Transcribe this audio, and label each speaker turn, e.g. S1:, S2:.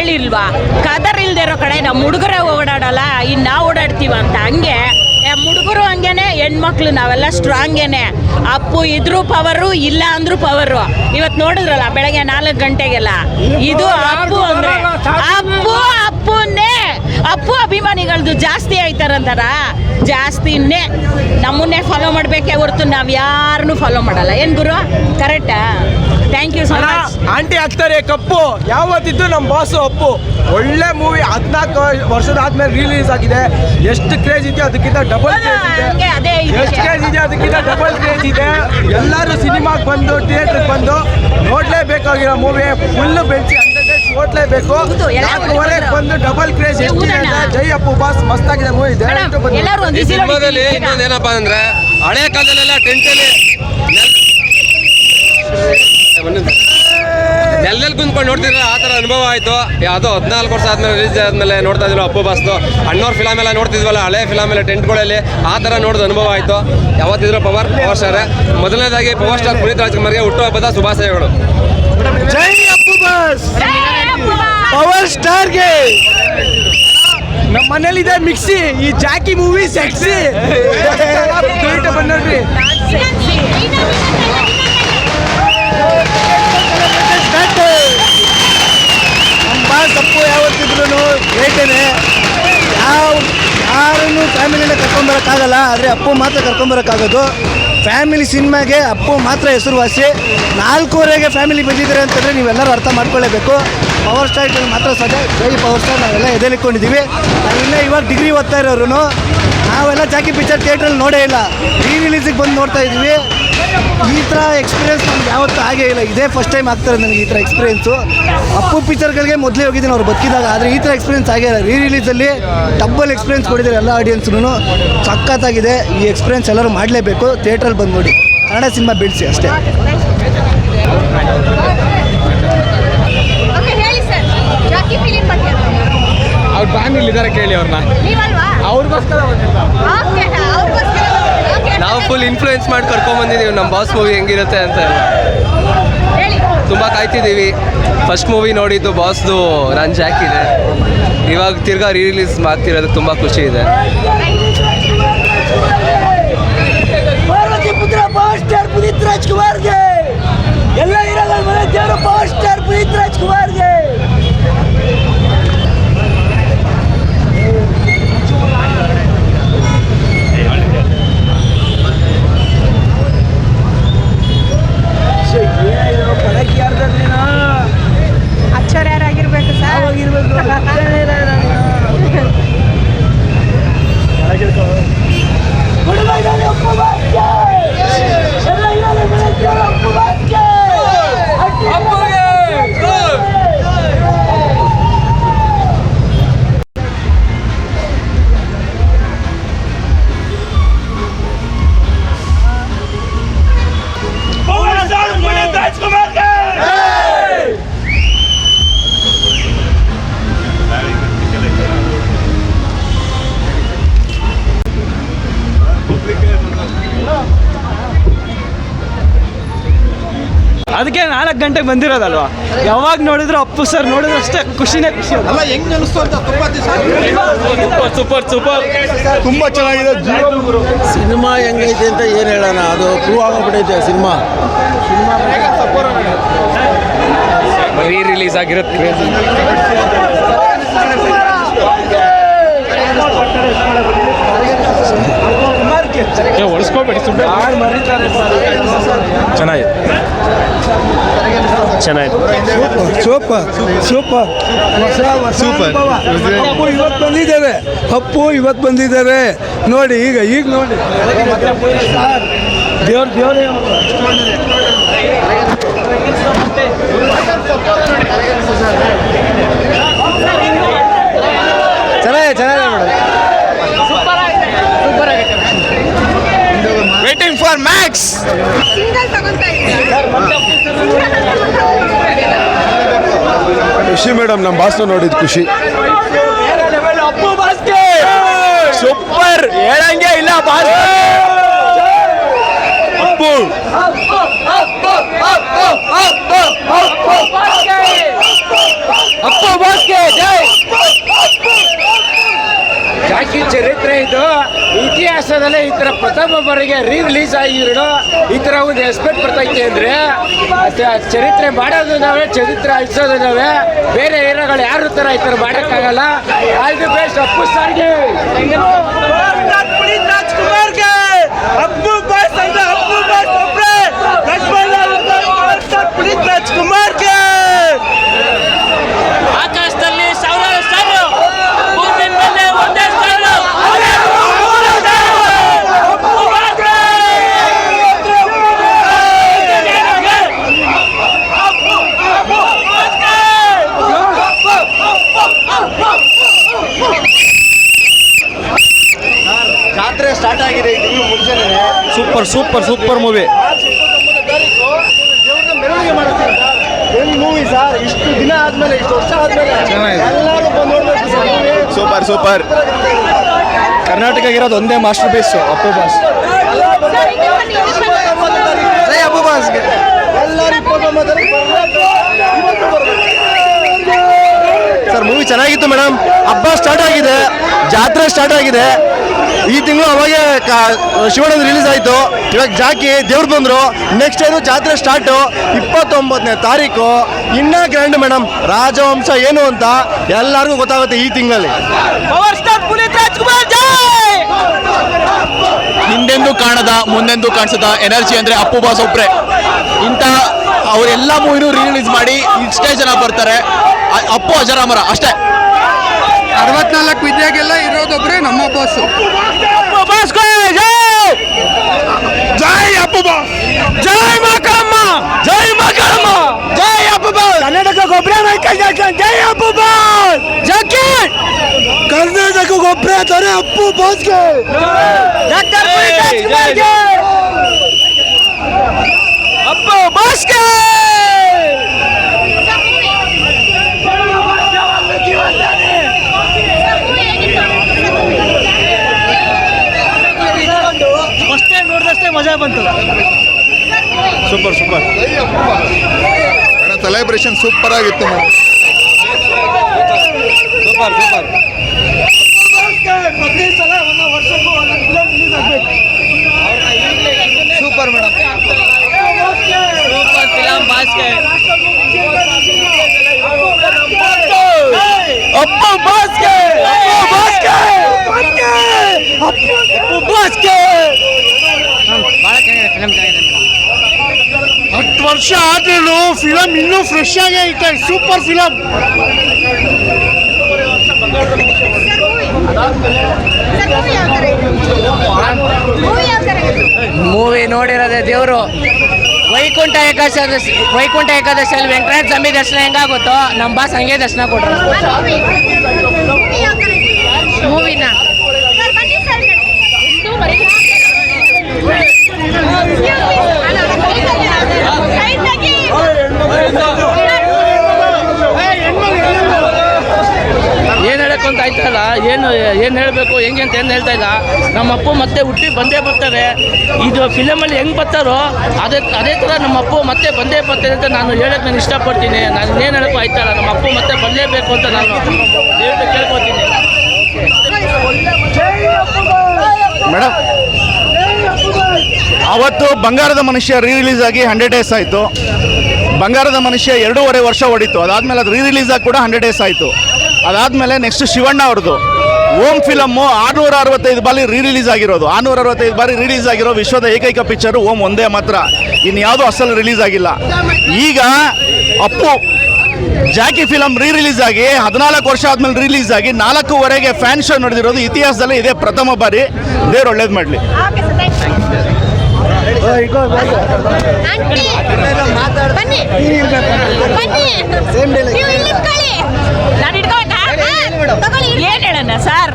S1: ಹೇಳಿಲ್ವಾ? ಕದರ್ ಇಲ್ದೇ ಇರೋ ಕಡೆ ನಮ್ಮ ಹುಡುಗರೇ ಓಡಾಡಲ್ಲ ಇನ್ನು ನಾವು ಓಡಾಡ್ತೀವ ಅಂತ. ಹಂಗೆ ಹುಡುಗರು ಹಂಗೇನೆ, ಹೆಣ್ಮಕ್ಳು ನಾವೆಲ್ಲ ಸ್ಟ್ರಾಂಗೇನೆ ಅಪ್ಪು ಇದ್ರು ಪವರು ಇಲ್ಲ ಅಂದ್ರೂ ಪವರು ಇವತ್ತು ನೋಡಿದ್ರಲ್ಲ, ಬೆಳಗ್ಗೆ ನಾಲ್ಕು ಗಂಟೆಗೆಲ್ಲ? ಇದು ಅಪ್ಪು ಅಂದ್ರೆ, ಅಪ್ಪು ಅಪ್ಪು ಅಭಿಮಾನಿಗಳದ್ದು ಜಾಸ್ತಿ ಆಯ್ತಾರಂತಾರ ಜಾಸ್ತಿನೇ ನಮ್ಮನ್ನೇ ಫಾಲೋ ಮಾಡಬೇಕೇ ಹೊರತು ನಾವು ಯಾರನ್ನೂ ಫಾಲೋ ಮಾಡಲ್ಲ. ಏನು ಗುರು? ಕರೆಕ್ಟಾ thank you so much
S2: aunty ಆಗ್ತಾರೆ ಕಪ್ಪು. ಯಾವತ್ತಿದ್ದು ನಮ್ಮ ಬಾಸು ಅಪ್ಪು ಒಳ್ಳೆ ಮೂವಿ ಹದಿನಾಲ್ಕು ವರ್ಷದ ಆದ್ಮೇಲೆ ರಿಲೀಸ್ ಆಗಿದೆ. ಎಷ್ಟು ಕ್ರೇಜ್ ಇದೆಯೋ ಅದಕ್ಕಿಂತ ಡಬಲ್ ಕ್ರೇಜ್ ಇದೆ.
S1: ಅದೇ
S2: ಎಷ್ಟು. ಕ್ರೇಜ್ ಇದೆ ಅದಕ್ಕಿಂತ ಡಬಲ್ ಕ್ರೇಜ್ ಇದೆ. ಎಲ್ಲರೂ ಸಿನಿಮಾಗೆ ಬಂದು ಥಿಯೇಟ್ರಿಗೆ ಬಂದು ನೋಡಲೇಬೇಕಾಗಿರೋ ಮೂವಿ ಫುಲ್ ಬೆಂಚಿ.
S1: ಹೌದು,
S2: ನಾಲ್ಕೂವರೆಗೆ ಬಂದು ಡಬಲ್ ಕ್ರೇಜ್ ಎಷ್ಟಿದೆ. ಅಂದ್ರೆ ಜೈ ಅಪ್ಪು ಬಾಸ್ ಮಸ್ತಾಗಿದೆ ಮೂವಿ. ಇದೆ
S1: ಎಲ್ಲರೂ
S3: ಈ ಸಿನಿಮಾದಲ್ಲಿ ಇನ್ನೊಂದು ಏನಪ್ಪ ಅಂದ್ರೆ ಹಳೆ ಕಾಲದಲ್ಲೆಲ್ಲ ಟೆಂಟಲ್ಲಿ ನೆಲ್ಲಲ್ಲಿ ಕುಂತ್ಕೊಂಡು ನೋಡ್ತಿದ್ರೆ ಆ ಥರ ಅನುಭವ ಆಯಿತು. ಅದು ಹದಿನಾಲ್ಕು ವರ್ಷ ಆದ್ಮೇಲೆ ರಿಲೀಸ್ ಆದ್ಮೇಲೆ ನೋಡ್ತಾ ಇದ್ರು ಅಪ್ಪು ಬಾಸ್ದು. ಅಣ್ಣವ್ರ ಫಿಲಮ್ ಎಲ್ಲ ನೋಡ್ತಿದ್ವಲ್ಲ ಹಳೆ ಫಿಲಮ್ ಎಲ್ಲ ಟೆಂಟ್ಗಳಲ್ಲಿ ಆ ಥರ ನೋಡಿದ ಅನುಭವ ಆಯಿತು. ಯಾವತ್ತಿದ್ರು ಪವರ್ ಪವರ್ ಸ್ಟಾರ್ ಮೊದಲನೇದಾಗಿ ಪವರ್ ಸ್ಟಾರ್ ಪುನೀತ್ ರಾಜ್ಕುಮಾರ್ಗೆ ಹುಟ್ಟುಹಬ್ಬದ ಶುಭಾಶಯಗಳು.
S2: ಜೈ ಪವರ್ ಸ್ಟಾರ್ ಪವರ್ ಸ್ಟಾರ್ಗೆ ನಮ್ಮ ಮನೇಲಿದೆ ಮಿಕ್ಸಿ. ಈ ಜಾಕಿ ಮೂವಿ ಸೆಕ್ಸಿ ಬಂದ್ರಿ
S4: ನಮ್ಮ ಅಪ್ಪು ಯಾವತ್ತಿದ್ರು ಹೇಳ್ತೇನೆ ಯಾವ ಯಾರನ್ನು ಫ್ಯಾಮಿಲಿನ ಕರ್ಕೊಂಬರೋಕ್ಕಾಗಲ್ಲ ಆದರೆ ಅಪ್ಪು ಮಾತ್ರ ಕರ್ಕೊಂಬರೋಕ್ಕಾಗೋದು ಫ್ಯಾಮಿಲಿ ಸಿನಿಮಾಗೆ ಅಪ್ಪು ಮಾತ್ರ ಹೆಸರುವಾಸಿ. ನಾಲ್ಕೂವರೆಗೆ ಫ್ಯಾಮಿಲಿ ಬಂದಿದ್ದಾರೆ ಅಂತಂದರೆ ನೀವೆಲ್ಲರೂ ಅರ್ಥ ಮಾಡ್ಕೊಳ್ಳೇಬೇಕು. ಪವರ್ ಸ್ಟಾರ್ ಮಾತ್ರ ಸದ್ಯ ಜೈ ಪವರ್ ಸ್ಟಾರ್ ನಾವೆಲ್ಲ ಎದೆಲಿಕ್ಕೊಂಡಿದ್ದೀವಿ ಇನ್ನು ಇವಾಗ ಡಿಗ್ರಿ ಓದ್ತಾ ಇರೋರು ನಾವೆಲ್ಲ ಜಾಕಿ ಪಿಕ್ಚರ್ ಥಿಯೇಟ್ರಲ್ಲಿ ನೋಡೇ ಇಲ್ಲ. ರೀ ರಿಲೀಸಿಗೆ ಬಂದು ನೋಡ್ತಾ ಇದ್ವಿ ಈ ಥರ ಎಕ್ಸ್ಪೀರಿಯನ್ಸ್ ನಮ್ಗೆ ಯಾವತ್ತೂ ಆಗೇ ಇಲ್ಲ. ಇದೇ ಫಸ್ಟ್ ಟೈಮ್ ಆಗ್ತಾರೆ ನನಗೆ ಈ ಥರ ಎಕ್ಸ್ಪೀರಿಯೆನ್ಸು ಅಪ್ಪು ಪಿಕ್ಚರ್ಗಳಿಗೆ ಮೊದಲೇ ಹೋಗಿದ್ದೀನಿ ಅವ್ರು ಬದುಕಿದಾಗ. ಆದರೆ ಈ ಥರ ಎಕ್ಸ್ಪೀರಿಯನ್ಸ್ ಆಗೇ ಇಲ್ಲ. ರೀ ರಿಲೀಸಲ್ಲಿ ಡಬ್ಬಲ್ ಎಕ್ಸ್ಪೀರಿಯನ್ಸ್ ಕೊಟ್ಟಿದ್ದಾರೆ ಎಲ್ಲ ಆಡಿಯನ್ಸ್ನು ಸಕ್ಕತ್ತಾಗಿದೆ ಈ ಎಕ್ಸ್ಪೀರಿಯನ್ಸ್ ಎಲ್ಲರೂ ಮಾಡಲೇಬೇಕು. ಥಿಯೇಟ್ರಲ್ಲಿ ಬಂದು ನೋಡಿ. ಕನ್ನಡ ಸಿನಿಮಾ ಬೆಳೆಸಿ ಅಷ್ಟೇ.
S5: ಓಕೆ ಹೇಳಿ ಸರ್ ಜಾಕಿ ಫಿಲಿಂ ಬಗ್ಗೆ.
S2: ಅವ್ರ ಫ್ಯಾಮಿಲಿ ಇದ್ದಾರೆ ಕೇಳಿ ಅವ್ರನ್ನ.
S5: ನೀವಲ್ವಾ?
S2: ಅವ್ರಿಗೋಸ್ಕರ
S3: ನಾವು ಫುಲ್ ಇನ್ಫ್ಲೂಯೆನ್ಸ್ ಮಾಡಿ ಕರ್ಕೊಂಡ್ಬಂದಿದ್ದೀವಿ ನಮ್ಮ ಬಾಸ್ ಮೂವಿ ಹೆಂಗಿರುತ್ತೆ ಅಂತ ಎಲ್ಲ. ತುಂಬ ಕಾಯ್ತಿದ್ದೀವಿ. ಫಸ್ಟ್ ಮೂವಿ ನೋಡಿದ್ದು ಬಾಸ್ದು ನಾನು ಜಾಕ್ ಇದೆ. ಇವಾಗ ತಿರ್ಗಾ ರೀ ರಿಲೀಸ್ ಮಾಡ್ತಿರೋದಕ್ಕೆ ತುಂಬ ಖುಷಿ ಇದೆ.
S4: ಪುತ್ರ ಪವರ್ ಸ್ಟಾರ್ ಪುನೀತ್ ರಾಜ್ಕುಮಾರ್ಗೆ.
S2: ಅದಕ್ಕೆ ನಾಲ್ಕು ಗಂಟೆಗೆ ಬಂದಿರೋದಲ್ವಾ ಯಾವಾಗ ನೋಡಿದ್ರು ಅಪ್ಪು ಸರ್ ನೋಡಿದ್ರು ಅಷ್ಟೇ ಖುಷಿನೇ ಖುಷಿ
S6: ಅಲ್ಲ ಹೆಂಗ್ ಅನಿಸ್ತು ಅಂತ ತುಂಬಾ ದಿವಸ
S2: ಸೂಪರ್ ಸೂಪರ್
S6: ತುಂಬಾ ಚೆನ್ನಾಗಿದೆ
S7: ಸಿನಿಮಾ ಹೆಂಗೈತೆ ಅಂತ ಏನು ಹೇಳೋಣ ಅದು ಪ್ರೂವ್ ಆಗೋಗ್ಬಿಟ್ಟೈತೆ ಸಿನಿಮಾ
S3: ರೀ ರಿಲೀಸ್ ಆಗಿರುತ್ತೆ
S2: ಒಳಸ್ಕೋಬೇಡಿ ಚೆನ್ನಾಗಿದೆ.
S4: Super super. ಸೂಪರ್. ಅಪ್ಪು ಇವತ್ತು ಬಂದಿದ್ದೇವೆ. ಅಪ್ಪು ಇವತ್ತು ಬಂದಿದ್ದೇವೆ. ನೋಡಿ ಈಗ ಈಗ ನೋಡಿ. ದೇವ್ರ ದೇವರೇ.
S5: ಲ್ಯಾಕ್ಸ್
S6: ಖುಷಿ ಮೇಡಮ್ ನಮ್ಮ ಭಾಷಣ ನೋಡಿದ್ ಖುಷಿ.
S2: ಸೂಪರ್. ಹೇಳಂಗೆ ಇಲ್ಲ ಭಾಷೆ ಅಪ್ಪು. ಅಪ್ಪು ಬಾಸ್ಕೆ ಜಾಕಿ ಚರಿತ್ರೆ ಇದು.
S8: ಆಕಾಶದಲ್ಲೇ ಈ ಥರ ಪ್ರಥಮ ಬಾರಿಗೆ ರೀ ರಿಲೀಸ್ ಆಗಿರೋ ಈ ಥರ ಒಂದು ಎಕ್ಸ್ಪೆಕ್ಟ್ ಬರ್ತೈತೆ ಅಂದರೆ ಅದ- ಚರಿತ್ರೆ ಮಾಡೋದು ನಾವೇ, ಚರಿತ್ರೆ ಅಳಿಸೋದು ನಾವೇ. ಬೇರೆ ಹೀರೋಗಳು ಯಾರು ಥರ ಈ ಥರ ಮಾಡೋಕ್ಕಾಗಲ್ಲ. ಆಲ್ ದಿ ಬೆಸ್ಟ್ ಅಪ್ಪು ಸಾರ್ಗೆ.
S9: ಅಪ್ಪು ಬಾಸ್ ಅಂದ್ರೆ ಅಪ್ಪು ಬಾಸ್ ಒಬ್ರೆ ಪುನೀತ್ ರಾಜ್ಕುಮಾರ್ಗೆ
S1: ಆಕಾಶದಲ್ಲಿ ಸಾವಿರಾರು ಸ್ಟಾರು ಭೂಮಿ ಮೇಲೆ ಒಂದೇ ಸ್ಟಾರು
S10: ಜಾತ್ರೆ ಸ್ಟಾರ್ಟ್ ಆಗಿದೆ ಈ ತಿಂಗಳು ಮುಂಚೆನೇ
S9: super super movie.
S10: Movie sir ಇಷ್ಟು ದಿನ ಆದ್ಮೇಲೆ ಇಷ್ಟು ವರ್ಷ ಆದ್ಮೇಲೆ ಎಲ್ಲರೂ ಬಂದು ನೋಡ್ಬೇಕು ಸರ್
S6: ಸೂಪರ್ ಸೂಪರ್. ಕರ್ನಾಟಕ ಇರೋದು ಒಂದೇ ಮಾಸ್ಟರ್ ಪೀಸ್ ಅಪ್ಪು ಬಾಸ್.
S10: ಜೈ ಅಪ್ಪು ಬಾಸ್ ಎಲ್ಲರೂ ತಾರೀಕು ಬರ್ಬೇಕು. ಇವತ್ತು ಬರ್ಬೇಕು. ಸರ್ ಮೂವಿ ಚೆನ್ನಾಗಿತ್ತು ಮೇಡಮ್ ಹಬ್ಬ ಸ್ಟಾರ್ಟ್ ಆಗಿದೆ ಜಾತ್ರೆ ಸ್ಟಾರ್ಟ್ ಆಗಿದೆ. ಈ ತಿಂಗಳು ಅವಾಗೆ ಶಿವಣ್ಣ ರಿಲೀಸ್ ಆಯಿತು. ಇವಾಗ ಜಾಕಿ ದೇವ್ರು ಬಂದರು. ನೆಕ್ಸ್ಟ್ ಏನು ಜಾತ್ರೆ ಸ್ಟಾರ್ಟು ಇಪ್ಪತ್ತೊಂಬತ್ತನೇ ತಾರೀಕು. ಇನ್ನೂ ಗ್ರ್ಯಾಂಡ್ ಮೇಡಮ್ ರಾಜವಂಶ ಏನು ಅಂತ ಎಲ್ಲರಿಗೂ ಗೊತ್ತಾಗುತ್ತೆ ಈ ತಿಂಗಳಲ್ಲಿ.
S9: ಹಿಂದೆಂದು ಸ್ಟಾರ್ ಪುನೀತ್ ರಾಜ್ಕುಮಾರ್ ಜೈ!
S3: ಹಿಂದೆಂದೂ ಕಾಣದ ಮುಂದೆಂದು ಕಾಣಿಸದ ಎನರ್ಜಿ ಅಂದರೆ ಅಪ್ಪು ಬಾಸ್ ಒಬ್ರೆ. ಇಂಥ ಅವರೆಲ್ಲ ಮೂವಿನೂ ರಿಲೀಸ್ ಮಾಡಿ ಇಷ್ಟೇ ಜನ ಬರ್ತಾರೆ. ಅಪ್ಪು ಅಜರಾಮರ ಅಷ್ಟೇ.
S7: ಅರವತ್ನಾಲ್ಕು ವಿದ್ಯಾಗೆಲ್ಲ ಇರೋದೊಬ್ರೆ ನಮ್ಮ ಬಾಸು
S9: ಅಪ್ಪು ಬಾಸ್ ಜೈ. ಜೈ ಅಪ್ಪು ಬಾಸ್ ಜೈ ಮಾಕಮ್ಮ ಜೈ ಮಾಕಮ್ಮ ಜೈ ಅಪ್ಪು ಬಾಸ್ ಕರ್ನಾಟಕ ಗೊಬ್ಬರ ಮೈಕಲ್ ಜಾಕ್ಸನ್ ಜೈ ಅಪ್ಪು ಬಾಸ್ ಜಾಕೆಟ್ ಕರ್ನಾಟಕ ಗೊಬ್ಬರ ತಾರೆ ಅಪ್ಪು ಬಾಸ್ಗೆ ಡಾಕ್ಟರ್ ಪುನೀತ್ ರಾಜ್ಕುಮಾರ್ಗೆ ಅಪ್ಪು ಬಾಸ್ಗೆ ಫಸ್ಟ್ ಟೈಮ್ ನೋಡಿದಷ್ಟೇ ಮಜಾ ಬಂತು ಸೂಪರ್ ಸೂಪರ್
S6: ಸೆಲೆಬ್ರೇಷನ್ ಸೂಪರ್ ಆಗಿತ್ತು ಮೇಡಮ್
S11: ಸೂಪರ್ ಸೂಪರ್
S9: ಪ್ರತಿ ಸಲ ಒಂದು ವರ್ಷಕ್ಕೂ ಒಂದೊಂದು ಫಿಲಮ್ ರಿಲೀಸ್ ಆಗಬೇಕು
S10: ಸೂಪರ್ ಮೇಡಮ್
S1: ಸೂಪರ್ ಫಿಲಂ ಬಾಸ್ಗೆ
S9: ಅಪ್ಪು ಬಾಸ್ಗೆ ಅಪ್ಪು ಬಾಸ್ಗೆ ಅಪ್ಪು ಬಾಸ್ಗೆ ಹತ್ತು ವರ್ಷ ಆದ್ರೂ ಫಿಲಮ್ ಇನ್ನೂ ಫ್ರೆಶ್ ಆಗೇ ಐತೆ ಸೂಪರ್ ಫಿಲಮ್
S4: ಮೂವಿ
S8: ನೋಡಿರೋದೆ ದೇವರು. ವೈಕುಂಠ ಏಕಾದಶಿ ವೈಕುಂಠ ಏಕಾದಶಿಯಲ್ಲಿ ವೆಂಕಟೇಶ ಸ್ವಾಮಿ ದರ್ಶನ ಹೆಂಗಾಗುತ್ತೋ ನಮ್ಮ ಬಾಸ್ ಹಂಗೆ ದರ್ಶನ
S4: ಕೊಟ್ಟರು
S1: ಮೂವಿನ
S4: ಸರ್ ಬನ್ನಿ ಸರ್ ಈ ಕಡೆ. Side ಆಗಿ.
S8: ಏನು ಹೇಳಕ್ಕೆ ಅಂತ ಆಯ್ತಾ ಇಲ್ಲ ಏನು ಏನು ಹೇಳಬೇಕು, ಹೆಂಗೆ ಅಂತ ಏನು ಹೇಳ್ತಾ ಇಲ್ಲ. ನಮ್ಮ ಅಪ್ಪ ಮತ್ತೆ ಹುಟ್ಟಿ ಬಂದೇ ಬರ್ತಾರೆ. ಇದು ಫಿಲಮಲ್ಲಿ ಹೆಂಗೆ ಬರ್ತಾರೋ, ಅದೇ ಅದೇ ಥರ ನಮ್ಮ ಅಪ್ಪ ಮತ್ತೆ ಬಂದೇ ಬರ್ತಾರೆ ಅಂತ ನಾನು ಹೇಳೋಕ್ಕೆ ನಾನು ಇಷ್ಟಪಡ್ತೀನಿ. ನಾನು ಏನು ಹೇಳಕ್ಕೂ ಆಯ್ತಲ್ಲ ನಮ್ಮ ಅಪ್ಪ ಮತ್ತೆ ಬರಲೇಬೇಕು ಅಂತ ನಾನು ಕೇಳ್ಕೊತೀನಿ.
S10: ಮೇಡಮ್ ಅವತ್ತು ಬಂಗಾರದ ಮನುಷ್ಯ ರೀ ರಿಲೀಸ್ ಆಗಿ ಹಂಡ್ರೆಡ್ ಡೇಸ್ ಆಯಿತು. ಬಂಗಾರದ ಮನುಷ್ಯ ಎರಡೂವರೆ ವರ್ಷ ಹೊಡಿತು ಅದಾದಮೇಲೆ ಅದು ರೀ ರಿಲೀಸ್ ಆಗಿ ಕೂಡ ಹಂಡ್ರೆಡ್ ಡೇಸ್ ಆಯಿತು. ಅದಾದಮೇಲೆ ನೆಕ್ಸ್ಟ್ ಶಿವಣ್ಣ ಅವ್ರದ್ದು. ಓಮ್ ಫಿಲಮ್ಮು ಆರುನೂರ ಅರವತ್ತೈದು ಬಾರಿ ರೀ ರಿಲೀಸ್ ಆಗಿರೋದು. ಆರುನೂರ ಅರವತ್ತೈದು ಬಾರಿ ರಿಲೀಸ್ ಆಗಿರೋ ವಿಶ್ವದ ಏಕೈಕ ಪಿಕ್ಚರು ಓಮ್ ಒಂದೇ ಮಾತ್ರ. ಇನ್ಯಾವುದೂ ಅಸಲು ರಿಲೀಸ್ ಆಗಿಲ್ಲ. ಈಗ Appu Jackie film re release ಆಗಿ ಹದಿನಾಲ್ಕು ವರ್ಷ ಆದ್ಮೇಲೆ ರಿಲೀಸ್ ಆಗಿ ನಾಲ್ಕೂವರೆಗೆ ಫ್ಯಾನ್ ಶೋ ನಡೆದಿರೋದು ಇತಿಹಾಸದಲ್ಲಿ ಇದೇ ಪ್ರಥಮ ಬಾರಿ. ದೇವ್ರು ಒಳ್ಳೇದು ಮಾಡಲಿ.
S4: ಓಕೆ ಸರ್ ಥ್ಯಾಂಕ್ ಆಂಟಿ ಬನ್ನಿ. ಬನ್ನಿ. ನೀವು ಇಲ್ಲಿ ನಿಂತ್ಕೊಳ್ಳಿ.
S1: ನಾನು ಇಟ್ಕೋಬೇಕಾ
S4: ತಗೊಳ್ಳಿ
S1: ಏನ್ ಹೇಳೋಣ ಸರ್